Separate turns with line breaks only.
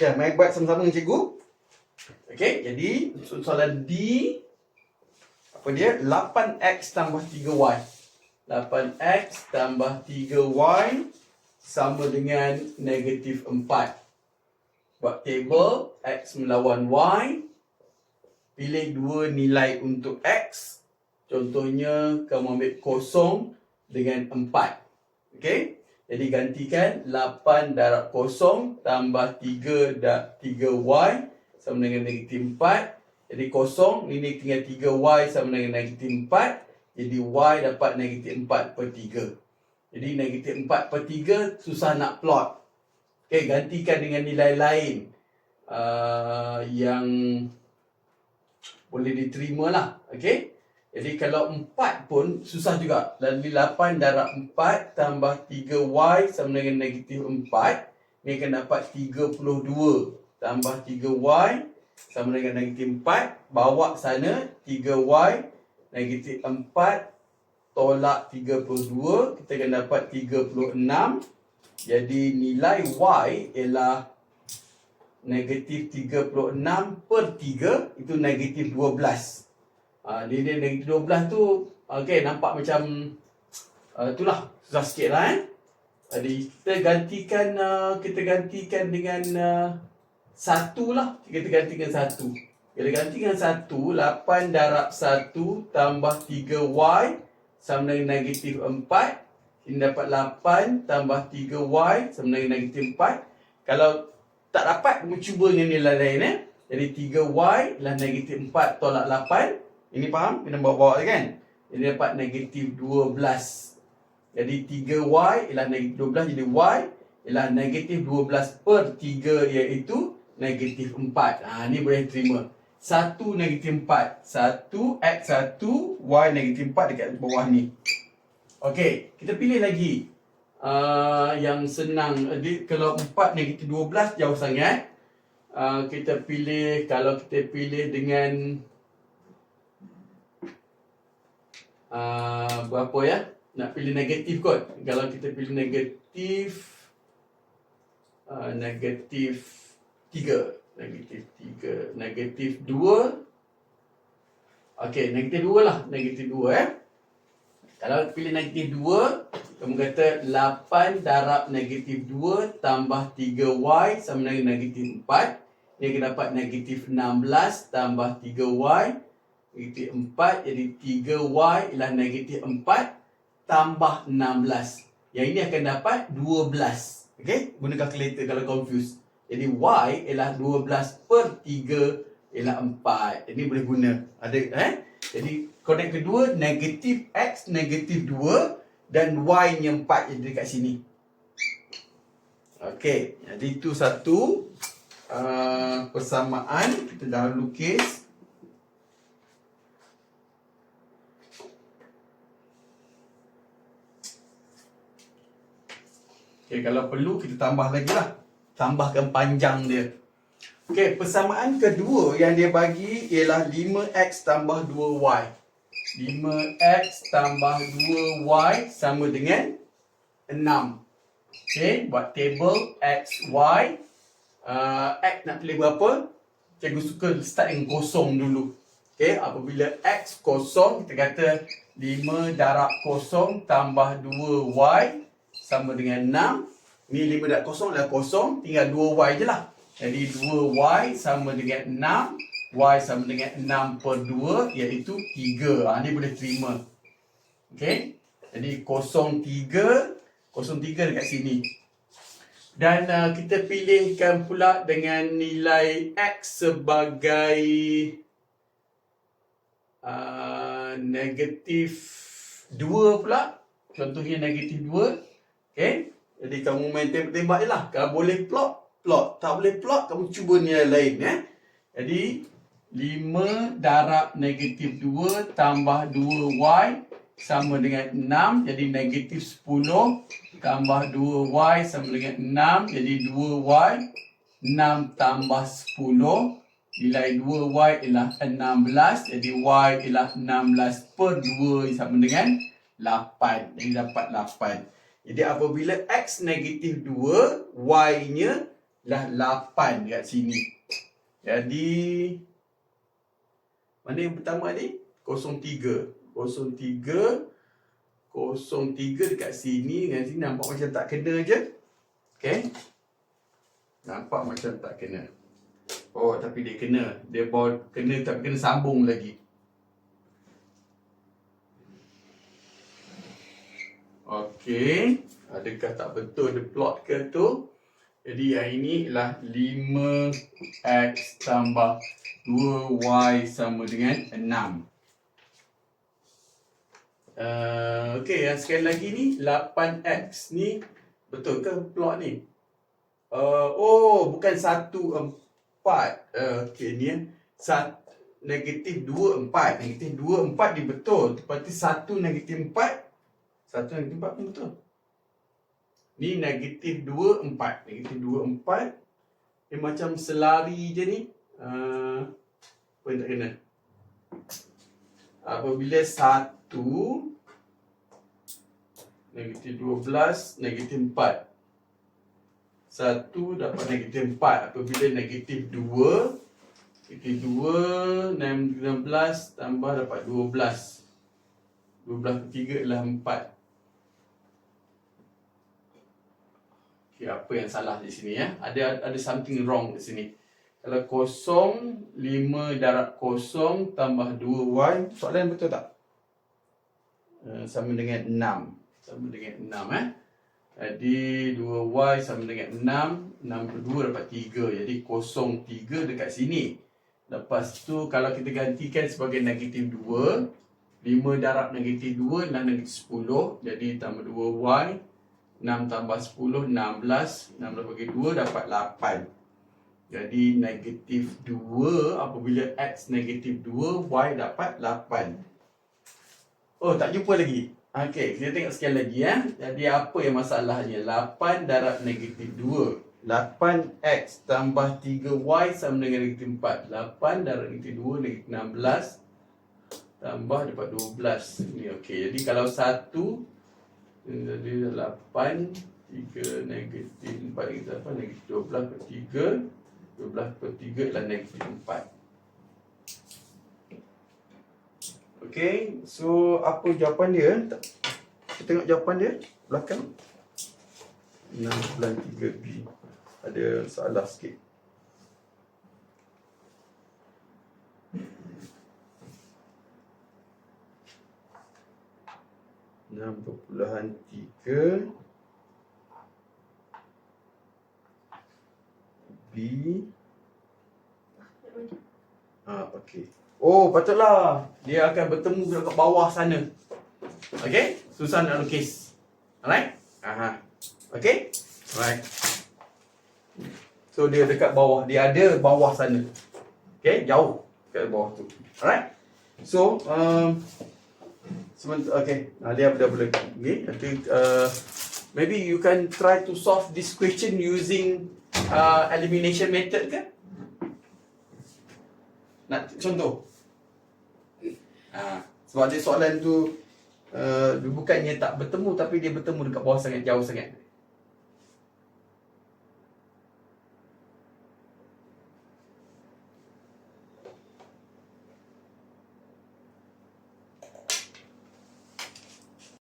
Okay, mari buat sama-sama dengan cikgu. Okay, jadi soalan D apa dia? 8x tambah 3y. 8x tambah 3y sama dengan negatif 4. Buat table x melawan y. Pilih dua nilai untuk x. Contohnya kamu ambil kosong dengan 4. Okay? Jadi gantikan 8 darab kosong tambah 3 darab 3y sama dengan negatif 4. Jadi kosong, ini tinggal 3y sama dengan negatif 4. Jadi y dapat negatif 4 per 3. Jadi negatif 4 per 3 susah nak plot. Okay, gantikan dengan nilai lain uh, yang boleh diterima lah. Okay. Jadi kalau 4 pun susah juga. Lalu 8 darab 4 tambah 3y sama dengan negatif 4. Ni akan dapat 32 tambah 3y sama dengan negatif 4. Bawa sana 3y negatif 4 tolak 32. Kita akan dapat 36. Jadi nilai y ialah negatif 36 per 3 itu negatif 12. Ah, dia, negatif 12 tu okey nampak macam uh, itulah susah sikit lah eh. Jadi kita gantikan uh, kita gantikan dengan uh, satu lah. Kita gantikan satu. Kita gantikan satu, 8 darab 1 tambah 3y sama dengan negatif 4. Ini dapat 8 tambah 3y sama dengan negatif 4. Kalau tak dapat, cuba dengan nilai lain eh. Jadi 3y ialah negatif 4 tolak 8. Ini faham? Kena bawa-bawa kan? Jadi dapat negatif 12. Jadi 3y ialah negatif 12. Jadi y ialah negatif 12 per 3 iaitu negatif 4. Ha, ni boleh terima. 1 negatif 4. 1 x 1 y negatif 4 dekat bawah ni. Okey, kita pilih lagi. Uh, yang senang. Jadi, kalau 4 negatif 12 jauh sangat. Uh, kita pilih, kalau kita pilih dengan uh, berapa ya? Nak pilih negatif kot. Kalau kita pilih negatif uh, negatif 3, negatif 3, negatif 2. Okey, negatif 2 lah, negatif 2 eh. Kalau pilih negatif 2, kamu kata 8 darab negatif 2 tambah 3y sama dengan negatif 4. Ini akan dapat negatif 16 tambah 3y negatif 4 jadi 3y ialah negatif 4 tambah 16 yang ini akan dapat 12 okey? Guna kalkulator kalau confuse jadi y ialah 12 per 3 ialah 4 ini boleh guna. Ada eh? Jadi connect kedua negatif x negatif 2 dan y nya 4 jadi dekat sini. Okey. Jadi itu satu uh, persamaan. Kita dah lukis Okay, kalau perlu kita tambah lagi lah. Tambahkan panjang dia. Okay, persamaan kedua yang dia bagi ialah 5x tambah 2y. 5x tambah 2y sama dengan 6. Okay, buat table x, y. Uh, x nak pilih berapa? Cikgu suka start dengan kosong dulu. Okay, apabila x kosong, kita kata 5 darab kosong tambah 2y sama dengan 6. Ni 5 darab kosong adalah kosong. Tinggal 2y je lah. Jadi 2y sama dengan 6. Y sama dengan 6 per 2 iaitu 3. Ha, ni boleh terima. Okay. Jadi kosong 3. Kosong 3 dekat sini. Dan uh, kita pilihkan pula dengan nilai x sebagai uh, negatif 2 pula. Contohnya negatif 2. Okay. Jadi kamu main tembak-tembak je lah. Kalau boleh plot, plot. Tak boleh plot, kamu cuba nilai lain. Eh? Jadi, 5 darab negatif 2 tambah 2y sama dengan 6. Jadi, negatif 10 tambah 2y sama dengan 6. Jadi, 2y. 6 tambah 10. Nilai 2y ialah 16. Jadi, y ialah 16 per 2 sama dengan 8. Jadi, dapat 8. Jadi apabila x negatif 2, y-nya lah 8 dekat sini. Jadi mana yang pertama ni? 03. 03 03 dekat sini dengan sini nampak macam tak kena je. Okey. Nampak macam tak kena. Oh, tapi dia kena. Dia bawa kena tapi kena sambung lagi. Okey. Adakah tak betul dia plot ke tu? Jadi yang ini ialah 5x tambah 2y sama dengan 6. Uh, Okey, yang sekali lagi ni 8x ni betul ke plot ni? Uh, oh, bukan 1 4. Uh, Okey, ni ya. Sat, negatif 2 4. Negatif 2 4 dia betul. Berarti 1 negatif 4 1 negatif 4 pun betul. Ni negatif 2, 4. Negatif 2, 4. Dia macam selari je ni. Uh, apa yang tak kena? Apabila 1 negatif 12, negatif 4. 1 dapat negatif 4. Apabila negatif 2, negatif 2, 16 tambah dapat 12. 12 per 3 adalah 4. Okay, apa yang salah di sini ya? Ada ada something wrong di sini. Kalau kosong, 5 darab kosong tambah 2y, soalan betul tak? Uh, sama dengan 6. Sama dengan 6 eh. Jadi 2y sama dengan 6, 6 per 2 dapat 3. Jadi kosong 3 dekat sini. Lepas tu kalau kita gantikan sebagai negatif 2, 5 darab negatif 2 adalah negatif 10. Jadi tambah 2y 6 tambah 10, 16. 16 bagi 2 dapat 8. Jadi negatif 2 apabila x negatif 2, y dapat 8. Oh, tak jumpa lagi. Okey, kita tengok sekali lagi ya. Jadi apa yang masalahnya? 8 darab negatif 2. 8x tambah 3y sama dengan negatif 4. 8 darab negatif 2, negatif 16. Tambah dapat 12. Ini okey. Jadi kalau 1 jadi 8 3 negatif 4 negatif apa negatif 12 per 3 12 per 3 adalah negatif 4 Okay, so apa jawapan dia? Kita tengok jawapan dia belakang. 6 bulan 3B Ada salah sikit 6.3 B Ah, okey. Oh, patutlah. Dia akan bertemu dekat bawah sana. Okey? Susah nak lukis. Alright? Aha. Okey? Alright. So dia dekat bawah. Dia ada bawah sana. Okey? Jauh dekat bawah tu. Alright? So, um, Sebentar, okay. Uh, dia dah boleh. Okay. Nanti, uh, maybe you can try to solve this question using uh, elimination method ke? Nak contoh? Uh, sebab dia soalan tu uh, bukannya tak bertemu tapi dia bertemu dekat bawah sangat jauh sangat.